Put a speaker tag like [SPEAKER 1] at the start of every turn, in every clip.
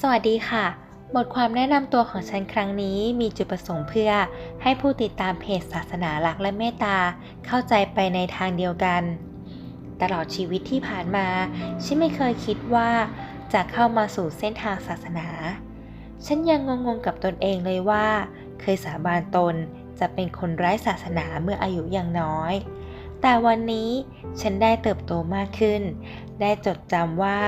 [SPEAKER 1] สวัสดีค่ะ บทความแนะนำตัวของฉันครั้งนี้มีจุดประสงค์เพื่อ ให้ผู้ติดตามเพจศาสนารักและเมตตา เข้าใจไปในทางเดียวกัน ตลอดชีวิตที่ผ่านมา ฉันไม่เคยคิดว่าจะเข้ามาสู่เส้นทางศาสนา ฉันยังงงๆกับตนเองเลยว่า เคยสาบานตนจะเป็นคนไร้ศาสนาเมื่ออายุยังน้อย แต่วันนี้ฉันได้เติบโตมากขึ้น ได้จดจำว่า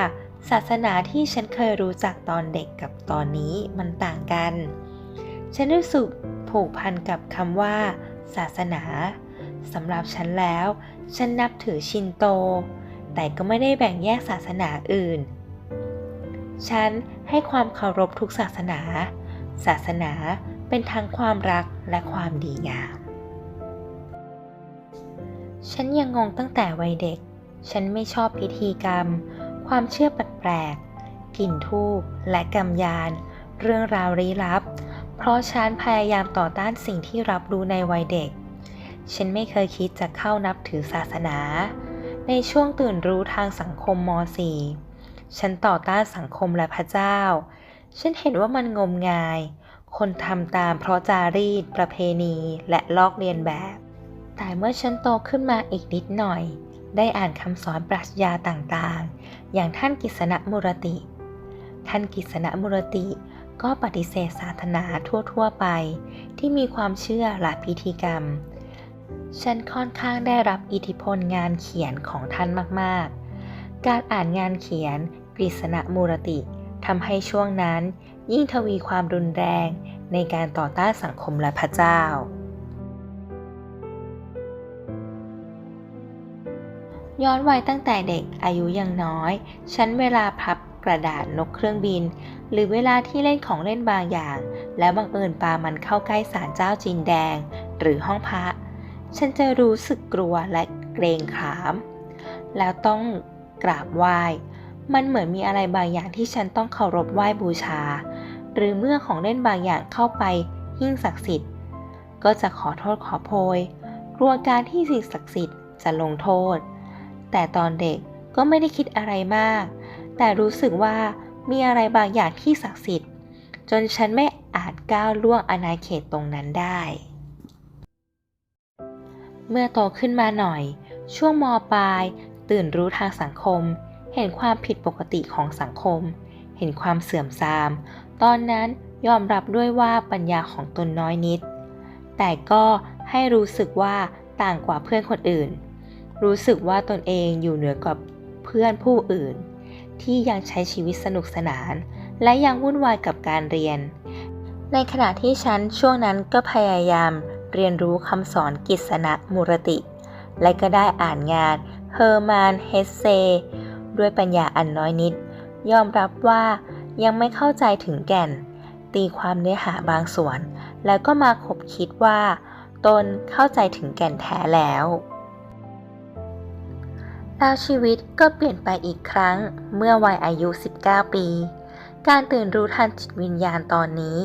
[SPEAKER 1] ศาสนาที่ฉันเคยรู้จักตอนเด็กกับตอนนี้มันต่างกัน ฉันรู้สึกผูกพันกับคำว่า ศาสนาสำหรับฉันแล้ว ฉันนับถือชินโต แต่ก็ไม่ได้แบ่งแยกศาสนาอื่น ฉันให้ความเคารพทุกศาสนา ศาสนาเป็นทั้งความรักและความดีงาม ฉันยังงงตั้งแต่วัยเด็ก ฉันไม่ชอบพิธีกรรม ความเชื่อแปลกๆกลิ่นทูบและกำยาน เรื่องราวลี้ลับ เพราะฉันพยายามต่อต้านสิ่งที่รับรู้ในวัยเด็ก ฉันไม่เคยคิดจะเข้านับถือศาสนา ในช่วงตื่นรู้ทางสังคมม .4 ฉันต่อต้านสังคมและพระเจ้า ฉันเห็นว่ามันงมงาย คนทำตามเพราะจารีต ประเพณีและลอกเลียนแบบ แต่เมื่อฉันโตขึ้นมาอีกนิดหน่อย ได้อ่านคำสอนปรัชญาต่างๆ อย่างท่านกิษณะมุรติ ท่านกิษณะมุรติก็ปฏิเสธศาสนาทั่วๆไป ที่มีความเชื่อและพิธีกรรม ฉันค่อนข้างได้รับอิทธิพลงานเขียนของท่านมากๆ การอ่านงานเขียนกฤษณะมูรติทำให้ช่วงนั้นยิ่งทวีความรุนแรงในการต่อต้านสังคมและพระเจ้า ย้อนวัยตั้งแต่เด็กอายุยังน้อย ฉันเวลาพับกระดาษนกเครื่องบิน หรือเวลาที่เล่นของเล่นบางอย่าง แล้วบังเอิญปามันเข้าใกล้ศาลเจ้าจีนแดง หรือห้องพระ ฉันจะรู้สึกกลัวและเกรงขาม แล้วต้องกราบไหว้ มันเหมือนมีอะไรบางอย่างที่ฉันต้องเคารพไหว้บูชา หรือเมื่อของเล่นบางอย่างเข้าไปหิ้งศักดิ์สิทธิ์ ก็จะขอโทษขอโพย กลัวการที่สิ่งศักดิ์สิทธิ์จะลงโทษ แต่ตอนเด็กก็ไม่ได้คิดอะไรมาก แต่รู้สึกว่ามีอะไรบางอย่างที่ศักดิ์สิทธิ์ จนฉันไม่อาจก้าวล่วงอาณาเขตตรงนั้นได้ เมื่อโตขึ้นมาหน่อย ช่วงมปลาย ตื่นรู้ทางสังคม เห็นความผิดปกติของสังคม เห็นความเสื่อมทราม ตอนนั้นยอมรับด้วยว่าปัญญาของตนน้อยนิด แต่ก็ให้รู้สึกว่าต่างกว่าเพื่อนคนอื่น รู้สึกว่าตนเองอยู่เหนือกว่าเพื่อนผู้อื่น ที่ยังใช้ชีวิตสนุกสนาน และยังวุ่นวายกับการเรียน ในขณะที่ฉันช่วงนั้นก็พยายามเรียนรู้คำสอนกิษณะมุรติ และก็ได้อ่านงานเฮอร์มานเฮเซ ด้วยปัญญาอันน้อยนิด ยอมรับว่ายังไม่เข้าใจถึงแก่น ตีความเนื้อหาบางส่วน แล้วก็มาคบคิดว่า ตนเข้าใจถึงแก่นแท้แล้ว แล้วชีวิตก็เปลี่ยนไปอีกครั้งเมื่อวัยอายุ 19 ปี การตื่นรู้ทางจิตวิญญาณตอนนี้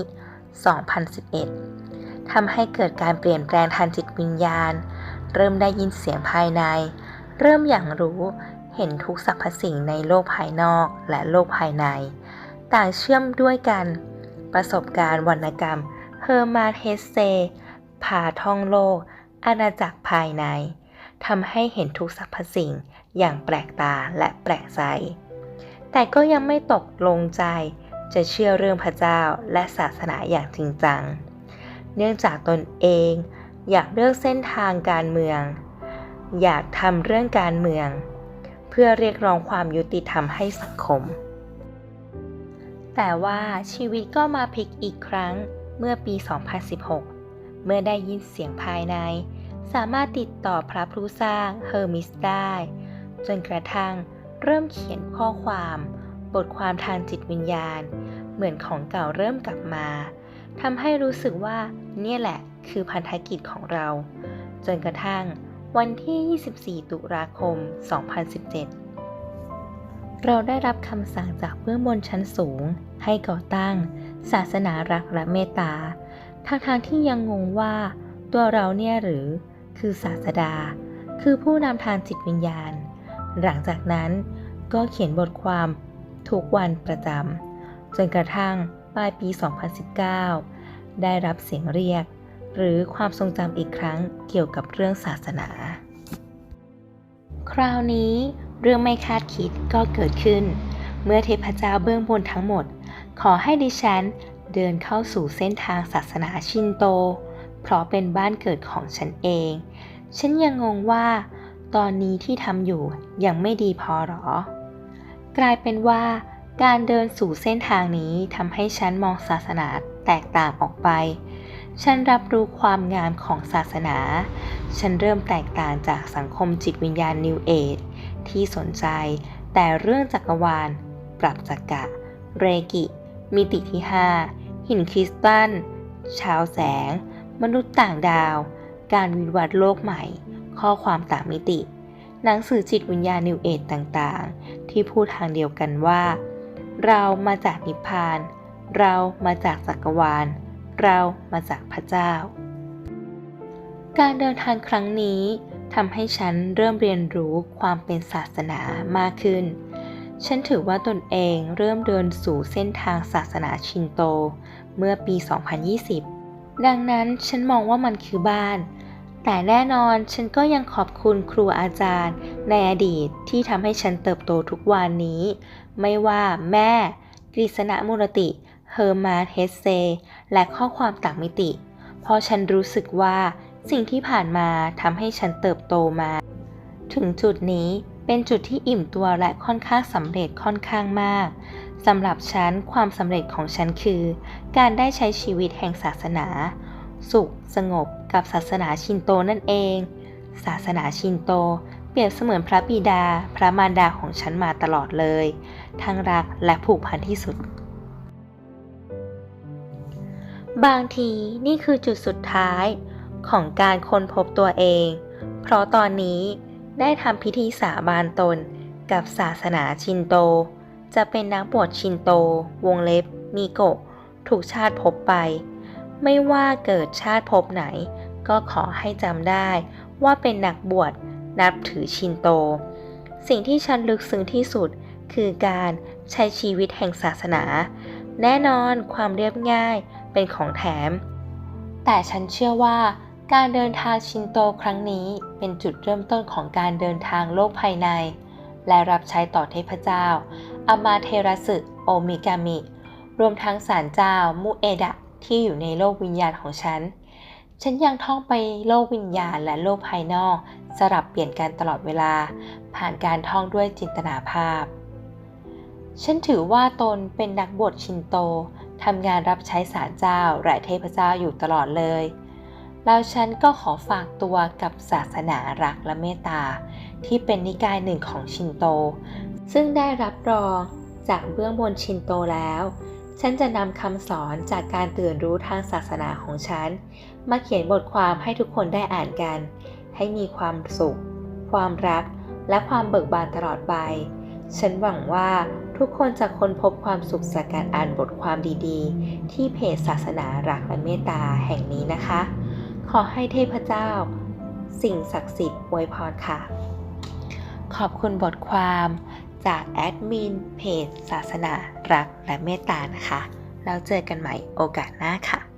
[SPEAKER 1] 2011 ทำให้เกิดการเปลี่ยนแปลงทางจิตวิญญาณ เริ่มได้ยินเสียงภายใน เริ่มอย่างรู้เห็นทุกสรรพสิ่งในโลกภายนอกและโลกภายใน ต่างเชื่อมด้วยกัน ประสบการณ์วรรณกรรมเฮอร์มาเฮสเซพาท่องโลก อาณาจักรภายในทำให้เห็นทุกสรรพสิ่ง อย่างแปลกตาและแปลกใจ แต่ก็ยังไม่ตกลงใจจะเชื่อเรื่องพระเจ้าและศาสนาอย่างจริงจัง เนื่องจากตนเองอยากเลือกเส้นทางการเมือง อยากทำเรื่องการเมือง เพื่อเรียกร้องความยุติธรรมให้สังคม แต่ว่าชีวิตก็มาพลิกอีกครั้งเมื่อปี 2016 เมื่อได้ยินเสียงภายใน สามารถติดต่อพระผู้สร้างเฮอร์มิสได้ จนกระทั่งเริ่มเขียนข้อความ บทความทางจิตวิญญาณ เหมือนของเก่าเริ่มกลับมาทำให้รู้สึกว่าเนี่ยแหละคือพันธกิจของเรา จนกระทั่งวันที่ 24 ตุลาคม 2017 เราได้รับคำสั่งจากเบื้องบนชั้นสูง ให้ก่อตั้ง ศาสนารักและเมตตาทางทางที่ยังงงว่า ตัวเราเนี่ยหรือ คือศาสดา คือผู้นำทางจิตวิญญาณ หลังจากนั้นก็เขียนบทความทุกวันประจำจนกระทั่งปลายปี 2019 ได้รับเสียงเรียก หรือความทรงจำอีกครั้งเกี่ยวกับเรื่องศาสนา คราวนี้เรื่องไม่คาดคิดก็เกิดขึ้น เมื่อเทพเจ้าเบื้องบนทั้งหมด ขอให้ดิฉันเดินเข้าสู่เส้นทางศาสนาชินโต เพราะเป็นบ้านเกิดของฉันเอง ฉันยังงงว่า ตอนนี้ที่ทำอยู่ยังไม่ดีพอหรอ กลายเป็นว่าการเดินสู่เส้นทางนี้ทำให้ฉันมองศาสนาแตกต่างออกไป ฉันรับรู้ความงามของศาสนา ฉันเริ่มแตกต่างจากสังคมจิตวิญญาณนิวเอจที่สนใจ แต่เรื่องจักรวาล ปรับจักระเรกิ มิติที่ 5 หินคริสตัล ชาวแสง มนุษย์ต่างดาว การวิวัฒน์โลกใหม่ ข้อความต่างมิติ หนังสือจิตวิญญาณนิวเอจต่างๆ ที่พูดทางเดียวกันว่า เรามาจากนิพพาน เรามาจากจักรวาล เรามาจากพระเจ้า การเดินทางครั้งนี้ทำให้ฉันเริ่มเรียนรู้ความเป็นศาสนามากขึ้น ฉันถือว่าตนเองเริ่มเดินสู่เส้นทางศาสนาชินโต เมื่อปี 2020 ดังนั้นฉันมองว่ามันคือบ้าน แต่แน่นอนฉันก็ยังขอบคุณครูอาจารย์ ในอดีตที่ทำให้ฉันเติบโตทุกวันนี้ ไม่ว่าแม่ กฤษณะมุรติ เฮอร์มาเฮเซ และข้อความต่างมิติ เพราะฉันรู้สึกว่าสิ่งที่ผ่านมาทำให้ฉันเติบโตมา ถึงจุดนี้เป็นจุดที่อิ่มตัวและค่อนข้างสำเร็จค่อนข้างมากสำหรับฉันความสำเร็จของฉันคือ การได้ใช้ชีวิตแห่งศาสนา สุข สงบ กับศาสนาชินโตนั่นเอง ศาสนาชินโต เปรียบเสมือนพระบิดา พระมารดาของฉันมาตลอดเลย ทั้งรักและผูกพันที่สุด บางทีนี่คือจุดสุดท้ายของการค้นพบตัวเอง เพราะตอนนี้ได้ทำพิธีสาบานตนกับศาสนาชินโต จะเป็นนักบวชชินโต วงเล็บนิโกะถูกชาติพบไป ไม่ว่าเกิดชาติภพไหน ก็ขอให้จำได้ว่าเป็นนักบวชนับถือชินโต สิ่งที่ฉันลึกซึ้งที่สุดคือการใช้ชีวิตแห่งศาสนา แน่นอนความเรียบง่ายเป็นของแถม แต่ฉันเชื่อว่าการเดินทางชินโตครั้งนี้เป็นจุดเริ่มต้นของการเดินทางโลกภายใน และรับใช้ต่อเทพเจ้าอามาเทรสึโอมิกามิ รวมทั้งสารเจ้ามุเอดะ ที่อยู่ในโลกวิญญาณของฉัน ฉันยังท่องไปโลกวิญญาณและโลกภายนอก สลับเปลี่ยนกันตลอดเวลา ผ่านการท่องด้วยจินตนาภาพ ฉันถือว่าตนเป็นนักบวชชินโตทำงานรับใช้สารเจ้าและเทพเจ้าอยู่ตลอดเลย แล้วฉันก็ขอฝากตัวกับศาสนารักและเมตตา ที่เป็นนิกายหนึ่งของชินโต ซึ่งได้รับรองจากเบื้องบนชินโตแล้ว ฉันจะนำคำสอนจากการตื่นรู้ทางศาสนาของฉัน มาเขียนบทความให้ทุกคนได้อ่านกัน ให้มีความสุข ความรัก และความเบิกบานตลอดไป ฉันหวังว่าทุกคนจะค้นพบความสุขจากการอ่านบทความดีๆ ที่เพจศาสนารักและเมตตาแห่งนี้นะคะ ขอให้เทพเจ้า สิ่งศักดิ์สิทธิ์อวยพรค่ะ ขอบคุณบทความ จากแอดมินเพจศาสนารักและเมตตานะคะ แล้วเจอกันใหม่โอกาสหน้าค่ะ